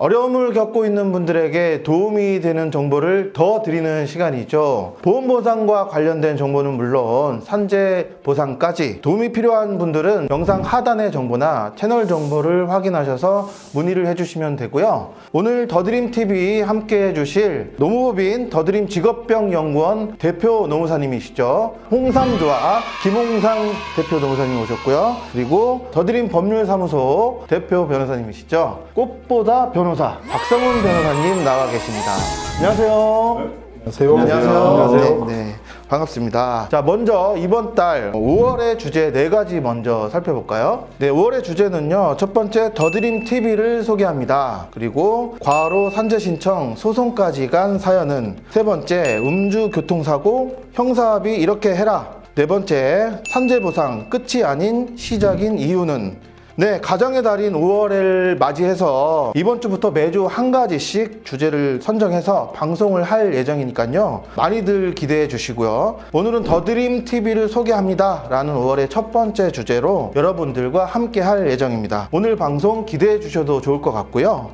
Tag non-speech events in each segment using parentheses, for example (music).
어려움을 겪고 있는 분들에게 도움이 되는 정보를 더 드리는 시간이죠. 보험 보상과 관련된 정보는 물론 산재 보상까지 도움이 필요한 분들은 영상 하단의 정보나 채널 정보를 확인하셔서 문의를 해주시면 되고요. 오늘 더드림 TV 함께 해주실 노무법인 더드림 직업병 연구원 대표 노무사님이시죠. 홍삼조합 김홍상 대표 노무사님 오셨고요. 그리고 더드림 법률사무소 대표 변호사님이시죠. 꽃보다 변호 사 박성훈 변호사님 나와 계십니다. 안녕하세요. 안녕하세요. 안녕하세요. 네, 네. 반갑습니다. 자, 먼저 이번 달 5월의 주제 네 가지 먼저 살펴볼까요? 네, 5월의 주제는요. 첫 번째 더드림 TV를 소개합니다. 그리고 과로 산재 신청 소송까지 간 사연은 세 번째 음주 교통사고 형사합의 이렇게 해라. 네 번째 산재 보상 끝이 아닌 시작인 이유는 네, 가정의 달인 5월을 맞이해서 이번 주부터 매주 한 가지씩 주제를 선정해서 방송을 할 예정이니까요. 많이들 기대해 주시고요. 오늘은 더드림 TV를 소개합니다. 라는 5월의 첫 번째 주제로 여러분들과 함께 할 예정입니다. 오늘 방송 기대해 주셔도 좋을 것 같고요.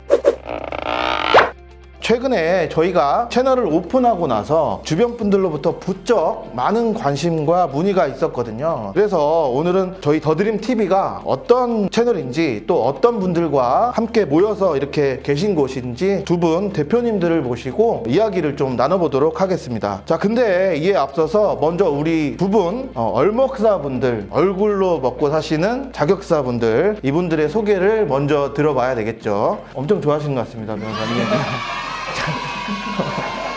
최근에 저희가 채널을 오픈하고 나서 주변 분들로부터 부쩍 많은 관심과 문의가 있었거든요. 그래서 오늘은 저희 더드림 TV가 어떤 채널인지 또 어떤 분들과 함께 모여서 이렇게 계신 곳인지 두 분 대표님들을 모시고 이야기를 좀 나눠보도록 하겠습니다. 자, 근데 이에 앞서서 먼저 우리 두분 얼먹사 분들 얼굴로 먹고 사시는 자격사 분들 이분들의 소개를 먼저 들어봐야 되겠죠. 엄청 좋아하시는 것 같습니다, 변호사님. (laughs)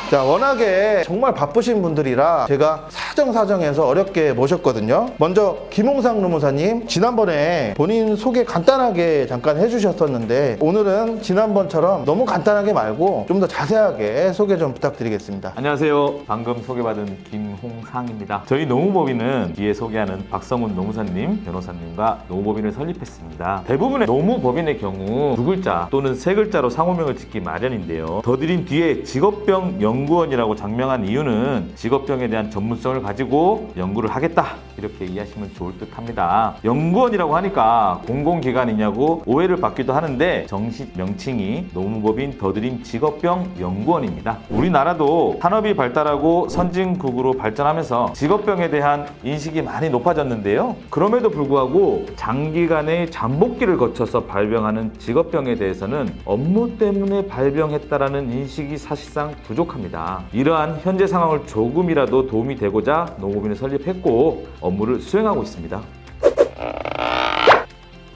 자, 워낙에 정말 바쁘신 분들이라 제가 사정사정해서 어렵게 모셨거든요. 먼저 김홍상 노무사님, 지난번에 본인 소개 간단하게 잠깐 해주셨었는데 오늘은 지난번처럼 너무 간단하게 말고 좀 더 자세하게 소개 좀 부탁드리겠습니다. 안녕하세요. 방금 소개받은 김홍상입니다. 저희 노무법인은 뒤에 소개하는 박성훈 노무사님, 변호사님과 노무법인을 설립했습니다. 대부분의 노무법인의 경우 두 글자 또는 세 글자로 상호명을 짓기 마련인데요. 더드림 뒤에 직업병 연구원이라고 장명한 이유는 직업병에 대한 전문성을 가지고 연구를 하겠다 이렇게 이해하시면 좋을 듯 합니다. 연구원이라고 하니까 공공기관이냐고 오해를 받기도 하는데 정식 명칭이 노무법인 더드림 직업병 연구원입니다. 우리나라도 산업이 발달하고 선진국으로 발전하면서 직업병에 대한 인식이 많이 높아졌는데요. 그럼에도 불구하고 장기간의 잠복기를 거쳐서 발병하는 직업병에 대해서는 업무 때문에 발병했다라는 인식이 사실상 부족합니다. 이러한 현재 상황을 조금이라도 도움이 되고자 노무법인을 설립했고 업무를 수행하고 있습니다.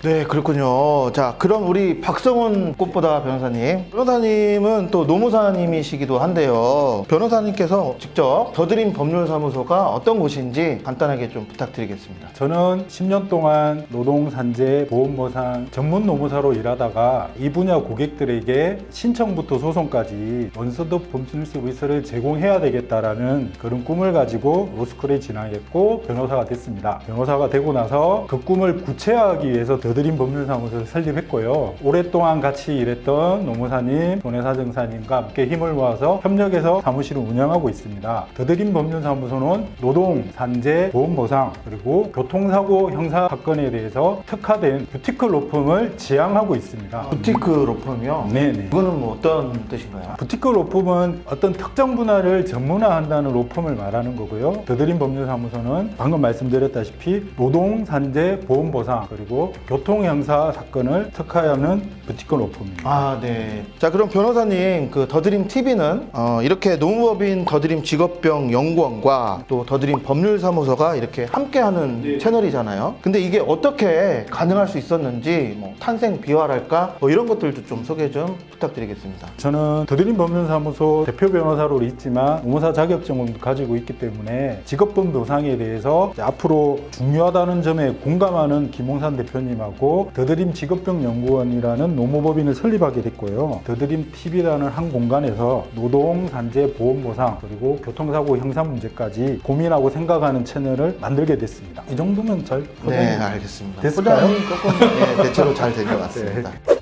네, 그렇군요. 자, 그럼 우리 박성훈 꽃보다 변호사님. 변호사님은 또 노무사님이시기도 한데요. 변호사님께서 직접 더드림 법률사무소가 어떤 곳인지 간단하게 좀 부탁드리겠습니다. 저는 10년 동안 노동산재 보험보상 전문 노무사로 일하다가 이 분야 고객들에게 신청부터 소송까지 원스톱 법률 서비스를 제공해야 되겠다라는 그런 꿈을 가지고 로스쿨에 진학했고 변호사가 됐습니다. 변호사가 되고 나서 그 꿈을 구체화하기 위해서 더 드림 법률사무소를 설립했고요. 오랫동안 같이 일했던 노무사님, 손해사정사님과 함께 힘을 모아서 협력해서 사무실을 운영하고 있습니다. 더드림 법률사무소는 노동, 산재, 보험보상 그리고 교통사고 형사 사건에 대해서 특화된 뷰티클 로펌을 지향하고 있습니다. 부티크 로펌이요? 네네. 이거는 뭐 어떤 뜻인가요? 부티클 로펌은 어떤 특정 분야를 전문화한다는 로펌을 말하는 거고요. 더드림 법률사무소는 방금 말씀드렸다시피 노동, 산재, 보험보상 그리고 교통 형사 사건을 특화하는 부티클 로펌입니다. 아, 네. 자, 그럼 변호사님, 그 더드림 TV는 어, 이렇게 노무법인 더드림 직업병 연구원과 또 더드림 법률사무소가 이렇게 함께하는 채널이잖아요. 근데 이게 어떻게 가능할 수 있었는지, 뭐 탄생 비화랄까, 뭐 이런 것들도 좀 소개 좀 부탁드리겠습니다. 저는 더드림 법률사무소 대표 변호사로 있지만 노무사 자격증을 가지고 있기 때문에 직업범 보상에 대해서 이제 앞으로 중요하다는 점에 공감하는 김홍산 대표님하고 더드림 직업병 연구원이라는 노무법인을 설립하게 됐고요. 더드림 TV라는 한 공간에서 노동, 산재, 보험 보상 그리고 교통사고 형사 문제까지 고민하고 생각하는 채널을 만들게 됐습니다. 이 정도면 잘 네, 포장이 알겠습니다. 됐을까요? 포장이 조금 네, 대체로 잘 된 것 같습니다. (laughs)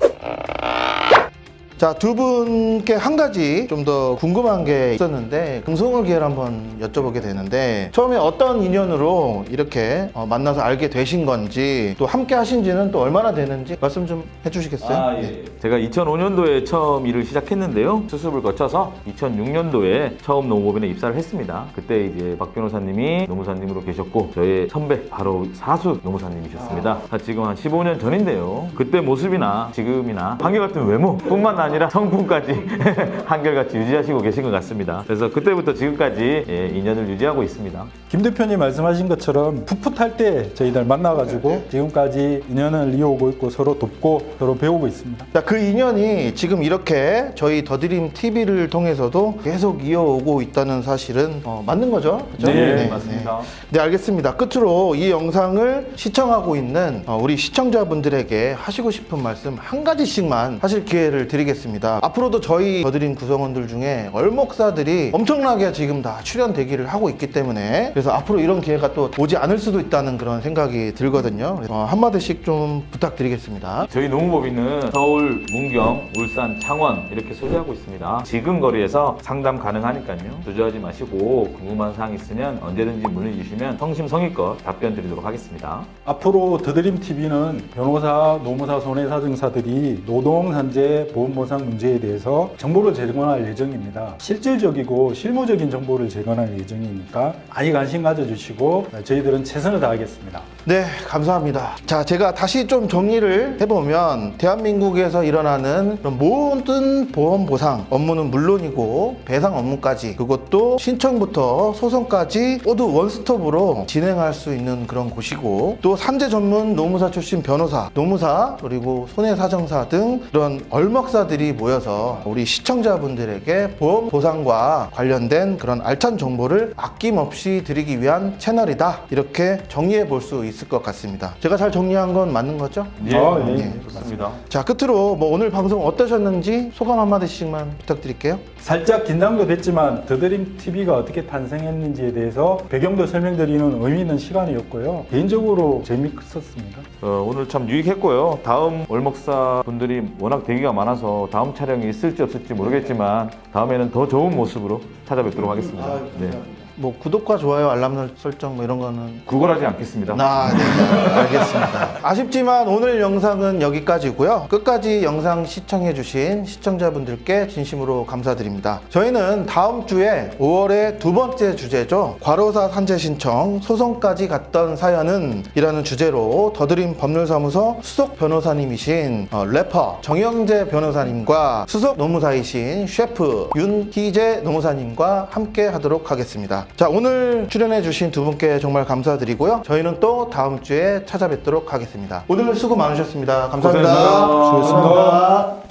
자, 두 분께 한 가지 좀 더 궁금한 게 있었는데 금송을 기회를 한번 여쭤보게 되는데 처음에 어떤 인연으로 이렇게 어, 만나서 알게 되신 건지 또 함께 하신 지는 또 얼마나 되는지 말씀 좀 해주시겠어요? 네. 제가 2005년도에 처음 일을 시작했는데요. 수습을 거쳐서 2006년도에 처음 노무법인에 입사를 했습니다. 그때 이제 박 변호사님이 노무사님으로 계셨고 저의 선배 바로 사수 노무사님이셨습니다. 아, 지금 한 15년 전인데요. 그때 모습이나 지금이나 한결 같은 외모뿐만 아니라 성품까지 (laughs) 한결같이 유지하시고 계신 것 같습니다. 그래서 그때부터 지금까지 예, 인연을 유지하고 있습니다. 김 대표님 말씀하신 것처럼 풋풋할 때 저희들 만나가지고 지금까지 인연을 이어오고 있고 서로 돕고 서로 배우고 있습니다. 자, 그 인연이 지금 이렇게 저희 더드림 TV를 통해서도 계속 이어오고 있다는 사실은 어, 맞는 거죠? 그죠? 네, 맞습니다. 네, 알겠습니다. 끝으로 이 영상을 시청하고 있는 어, 우리 시청자분들에게 하시고 싶은 말씀 한 가지씩만 하실 기회를 드리겠습니다. 앞으로도 저희 더드림 구성원들 중에 얼목사들이 엄청나게 지금 다 출연 대기를 하고 있기 때문에 그래서 앞으로 이런 기회가 또 오지 않을 수도 있다는 그런 생각이 들거든요. 그래서 어, 한마디씩 좀 부탁드리겠습니다. 저희 농무법인은 서울, 문경, 울산, 창원 이렇게 소개하고 있습니다. 지금 거리에서 상담 가능하니까요. 주저하지 마시고 궁금한 사항 있으면 언제든지 문의 주시면 성심성의껏 답변 드리도록 하겠습니다. 앞으로 더드림 TV는 변호사, 노무사, 손해사증사들이 노동, 산재, 보험보상 문제에 대해서 정보를 제공할 예정입니다. 실질적이고 실무적인 정보를 제공할 예정이니까 많이 관심 가져주시고 저희들은 최선을 다하겠습니다. 네, 감사합니다. 자, 제가 다시 좀 정리를 해보면, 대한민국에서 일어나는 모든 보험 보상 업무는 물론이고, 배상 업무까지, 그것도 신청부터 소송까지 모두 원스톱으로 진행할 수 있는 그런 곳이고, 또 산재 전문 노무사 출신 변호사, 노무사, 그리고 손해사정사 등 그런 얼먹사 들이 모여서 우리 시청자분들에게 보험 보상과 관련된 그런 알찬 정보를 아낌없이 드리기 위한 채널이다. 이렇게 정리해 볼 수 있을 것 같습니다. 제가 잘 정리한 건 맞는 거죠? 예, 아, 예. 네, 좋습니다. 자, 끝으로 뭐 오늘 방송 어떠셨는지 소감 한마디씩만 부탁드릴게요. 살짝 긴장도 됐지만 더드림 TV가 어떻게 탄생했는지에 대해서 배경도 설명드리는 의미 있는 시간이었고요. 개인적으로 재밌었습니다. 어, 오늘 참 유익했고요. 다음 월목사 분들이 워낙 대기가 많아서 다음 촬영이 있을지 없을지 모르겠지만 다음에는 더 좋은 모습으로 찾아뵙도록 하겠습니다. 네. 뭐 구독과 좋아요, 알람 설정 뭐 이런 거는 구걸하지 않겠습니다. 아, 네. 알겠습니다. 아쉽지만 오늘 영상은 여기까지고요. 끝까지 영상 시청해 주신 시청자분들께 진심으로 감사드립니다. 저희는 다음 주에 5월의 두 번째 주제죠. 과로사 산재 신청, 소송까지 갔던 사연은 이라는 주제로 더드림 법률사무소 수석 변호사님이신 어, 래퍼 정영재 변호사님과 수석 노무사이신 셰프 윤희재 노무사님과 함께 하도록 하겠습니다. 자, 오늘 출연해주신 두 분께 정말 감사드리고요. 저희는 또 다음 주에 찾아뵙도록 하겠습니다. 오늘 수고 많으셨습니다. 감사합니다. 고생하셨습니다. 감사합니다.